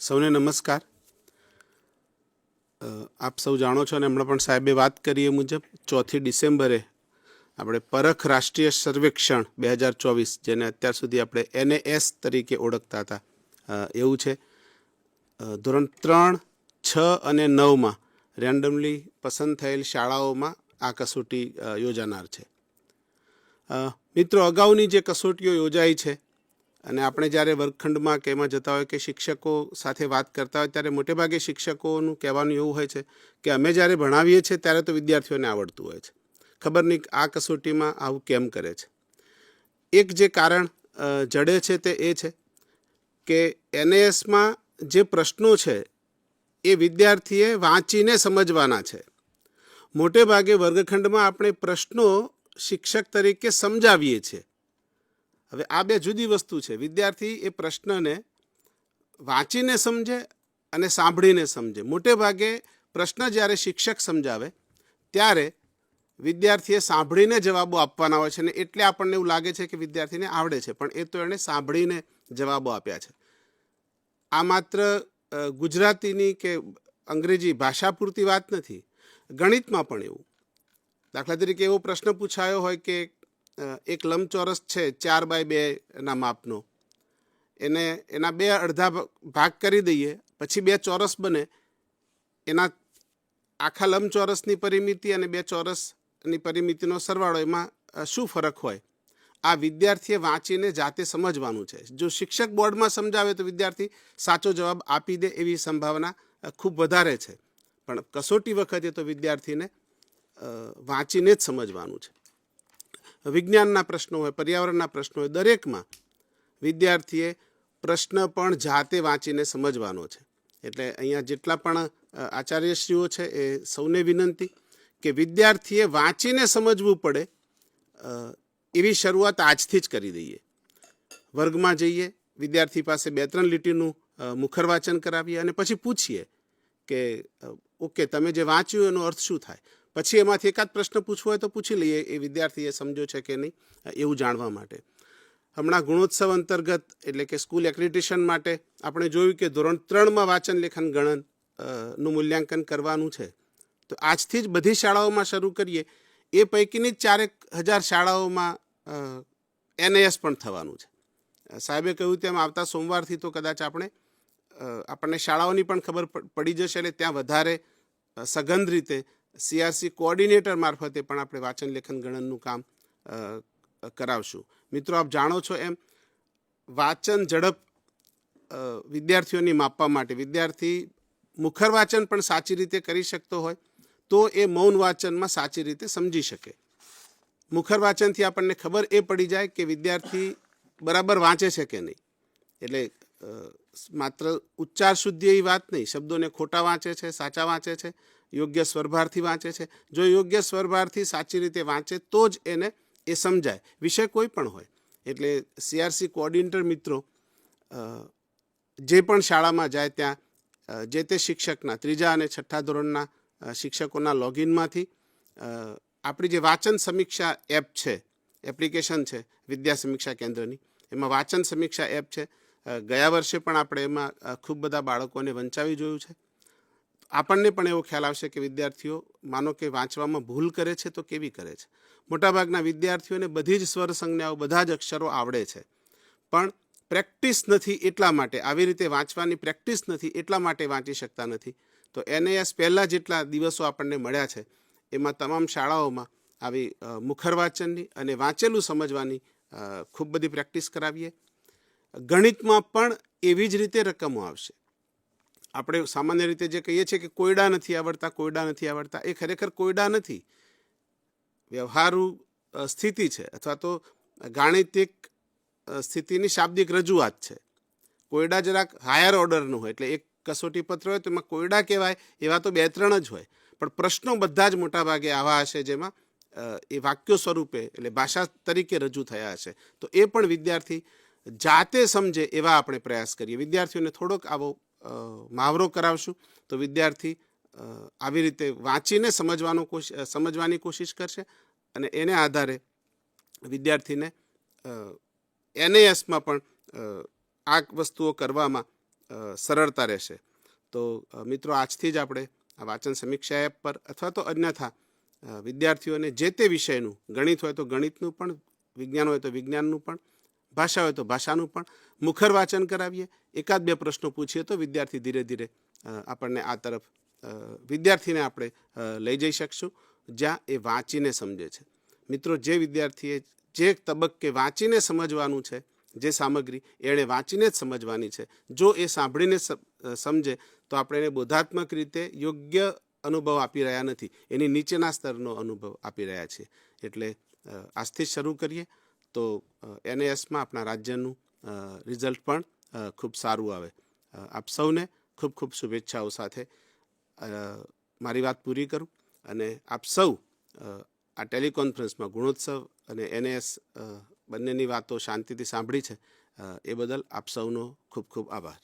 સૌને નમસ્કાર. આપ સૌ જાણો છો અને હમણાં પણ સાહેબે વાત કરી એ મુજબ ચોથી ડિસેમ્બરે આપણે પરખ રાષ્ટ્રીય સર્વેક્ષણ બે હજાર ચોવીસ, જેને અત્યાર સુધી આપણે એનએએસ તરીકે ઓળખતા હતા. એવું છે. ધોરણ ત્રણ, છ અને નવમાં રેન્ડમલી પસંદ થયેલ શાળાઓમાં આ કસોટી યોજાનાર છે. મિત્રો, અગાઉની જે કસોટીઓ યોજાઈ છે અને આપણે જ્યારે વર્ગખંડમાં કે એમાં જતા હોય કે શિક્ષકો સાથે વાત કરતા હોય, ત્યારે મોટેભાગે શિક્ષકોનું કહેવાનું એવું હોય છે કે અમે જ્યારે ભણાવીએ છીએ, ત્યારે તો વિદ્યાર્થીઓને આવડતું હોય છે. ખબર નહીં આ કસોટીમાં આવું કેમ કરે છે. એક જે કારણ જડે છે તે એ છે કે એનએએસમાં જે પ્રશ્નો છે, એ વિદ્યાર્થીએ વાંચીને સમજવાના છે. મોટે ભાગે વર્ગખંડમાં આપણે પ્રશ્નો શિક્ષક તરીકે સમજાવીએ છીએ. હવે આ બે જુદી વસ્તુ છે. વિદ્યાર્થી એ પ્રશ્નને વાંચીને સમજે અને સાંભળીને સમજે. મોટે ભાગે પ્રશ્ન જ્યારે શિક્ષક સમજાવે, ત્યારે વિદ્યાર્થીએ સાંભળીને જવાબો આપવાના હોય છે અને એટલે આપણને એવું લાગે છે કે વિદ્યાર્થીને આવડે છે, પણ એ તો એણે સાંભળીને જવાબો આપ્યા છે. આ માત્ર ગુજરાતીની કે અંગ્રેજી ભાષા પૂરતી વાત નથી. ગણિતમાં પણ એવું. દાખલા તરીકે એવો પ્રશ્ન પૂછાયો હોય કે એક લંબચોરસ છે, ચાર બાય બે ના માપનો. એને, એના બે અડધા ભાગ કરી દઈએ, પછી બે ચોરસ બને. એના આખા લંબચોરસની પરિમિતિ અને બે ચોરસની પરિમિતિનો સરવાળો એમાં શું ફરક હોય? આ વિદ્યાર્થીએ વાંચીને જાતે સમજવાનું છે. જો શિક્ષક બોર્ડમાં સમજાવે તો વિદ્યાર્થી સાચો જવાબ આપી દે એવી સંભાવના ખૂબ વધારે છે. પણ કસોટી વખતે તો વિદ્યાર્થીને વાંચીને જ સમજવાનું છે. વિજ્ઞાનના પ્રશ્નો હોય, પર્યાવરણના પ્રશ્નો હોય, દરેકમાં વિદ્યાર્થીએ પ્રશ્ન પણ જાતે વાંચીને સમજવાનો છે. એટલે અહીંયા જેટલા પણ આચાર્યશ્રીઓ છે એ સૌને વિનંતી કે વિદ્યાર્થીએ વાંચીને સમજવું પડે એવી શરૂઆત આજથી જ કરી દઈએ. વર્ગમાં જઈએ, વિદ્યાર્થી પાસે બે ત્રણ લીટીનું મુખર વાંચન કરાવીએ અને પછી પૂછીએ કે ઓકે, તમે જે વાંચ્યું એનો અર્થ શું થાય? પછી એમાંથી એકાદ પ્રશ્ન પૂછવો હોય તો પૂછી લઈએ. એ વિદ્યાર્થીએ સમજો છે કે નહીં? એવું જાણવા માટે. હમણાં ગુણોત્સવ અંતર્ગત એટલે કે સ્કૂલ એક્રિડિટેશન માટે આપણે જોયું કે ધોરણ ત્રણમાં વાંચન, લેખન, ગણનનું મૂલ્યાંકન કરવાનું છે. તો આજથી જ બધી શાળાઓમાં શરૂ કરીએ. એ પૈકીની જ ચારેક હજાર શાળાઓમાં એનએએસ પણ થવાનું છે. સાહેબે કહ્યું તેમ આવતા સોમવારથી તો કદાચ આપણે આપણને શાળાઓની પણ ખબર પડી જશે એટલે ત્યાં વધારે સઘન રીતે સીઆરસી કોઓર્ડિનેટર મારફતે પણ આપણે વાંચન લેખન ગણનનું કામ કરાવશું. મિત્રો, આપ જાણો છો એમ, વાંચન ઝડપ વિદ્યાર્થીઓની માપવા માટે. વિદ્યાર્થી મુખર વાંચન પણ સાચી રીતે કરી શકતો હોય, તો એ મૌન વાંચનમાં સાચી રીતે સમજી શકે. મુખર વાંચનથી આપણને ખબર એ પડી જાય કે વિદ્યાર્થી બરાબર વાંચે છે કે નહીં. એટલે માત્ર ઉચ્ચાર શુદ્ધિ એવી વાત નહીં, શબ્દોને ખોટા વાંચે છે, સાચા વાંચે છે યોગ્ય સ્વરભારથી વાંચે છે. જો યોગ્ય સ્વરભારથી સાચી રીતે વાંચે, તો જ એને એ સમજાય. વિષય કોઈ પણ હોય. એટલે સીઆરસી કોઓર્ડિનેટર મિત્રો જે પણ શાળામાં જાય ત્યાં જે તે શિક્ષકના, ત્રીજા અને છઠ્ઠા ધોરણના શિક્ષકોના લોગિનમાંથી આપણી જે વાંચન સમીક્ષા એપ છે, એપ્લિકેશન છે, વિદ્યા સમીક્ષા કેન્દ્રની, એમાં વાંચન સમીક્ષા એપ છે. ગયા વર્ષે પણ આપણે એમાં ખૂબ બધા બાળકોને વંચાવી જોયું છે. આપણને પણ એવો ખ્યાલ આવશે કે વિદ્યાર્થીઓ, માનો કે વાંચવામાં ભૂલ કરે છે તો કેવી કરે છે? મોટાભાગના વિદ્યાર્થીઓને બધી જ સ્વર સંજ્ઞાઓ, બધા જ અક્ષરો આવડે છે. પણ પ્રેક્ટિસ નથી એટલા માટે, આવી રીતે વાંચવાની પ્રેક્ટિસ નથી એટલા માટે વાંચી શકતા નથી. તો એનએએસ પહેલાં જેટલા દિવસો આપણને મળ્યા છે, એમાં તમામ શાળાઓમાં આવી મુખર વાંચનની અને વાંચેલું સમજવાની ખૂબ બધી પ્રેક્ટિસ કરાવીએ. ગણિતમાં પણ એવી જ રીતે રકમો આવશે. આપણે સામાન્ય રીતે જે કહીએ છીએ કે કોયડા નથી આવડતા, કોયડા નથી આવડતા, એ ખરેખર કોયડા નથી. વ્યવહારુ સ્થિતિ છે અથવા તો ગાણિતિક સ્થિતિની શાબ્દિક રજૂઆત છે. કોયડા જરાક હાયર ઓર્ડરનું હોય, એટલે એક કસોટી પત્ર હોય તો એમાં કોયડા કહેવાય, એવા તો બે ત્રણ જ હોય. પણ પ્રશ્નો બધા જ મોટાભાગે આવા હશે જેમાં એ વાક્યો સ્વરૂપે એટલે ભાષા તરીકે રજૂ થયા હશે. તો એ પણ વિદ્યાર્થી જાતે સમજે એવા આપણે પ્રયાસ કરીએ. વિદ્યાર્થીઓને થોડોક આવો અ, મહાવરો કરાવશું. તો વિદ્યાર્થી આવી રીતે વાંચીને સમજવાનો સમજવાની કોશિશ કરશે અને એને આધારે વિદ્યાર્થીને એનએએસમાં પણ આ વસ્તુઓ કરવામાં સરળતા રહેશે. તો મિત્રો આજથી જ આપણે આ વાંચન સમીક્ષા એપ પર અથવા તો અન્યથા વિદ્યાર્થીઓને જે તે વિષયનું ગણિત હોય તો ગણિતનું પણ વિજ્ઞાન હોય તો વિજ્ઞાનનું પણ ભાષા હોય તો ભાષાનું પણ મુખર વાચન કરાવીએ. એકાદ બે પ્રશ્નો પૂછીએ તો વિદ્યાર્થી ધીરે ધીરે આપણને આ તરફ વિદ્યાર્થીને આપણે લઈ જઈ શકશું, જ્યાં એ વાંચીને સમજે છે. મિત્રો, જે વિદ્યાર્થીએ જે તબક્કે વાંચીને સમજવાનું છે, જે સામગ્રી એણે વાંચીને જ સમજવાની છે, જો એ સાંભળીને સમજે, તો આપણે એને બોધાત્મક રીતે યોગ્ય અનુભવ આપી રહ્યા નથી. એની નીચેના સ્તરનો અનુભવ આપી રહ્યા છીએ. એટલે આજથી શરૂ કરીએ. તો એનએએસમાં આપણા રાજ્યનું રિઝલ્ટ પણ ખૂબ સારું આવે. આપ સૌને ખૂબ ખૂબ શુભેચ્છાઓ સાથે મારી વાત પૂરી કરું અને આપ સૌ આ ટેલિકોન્ફરન્સમાં ગુણોત્સવ અને એનએસ બંનેની વાતો શાંતિથી સાંભળી છે. એ બદલ આપ સૌનો ખૂબ ખૂબ આભાર.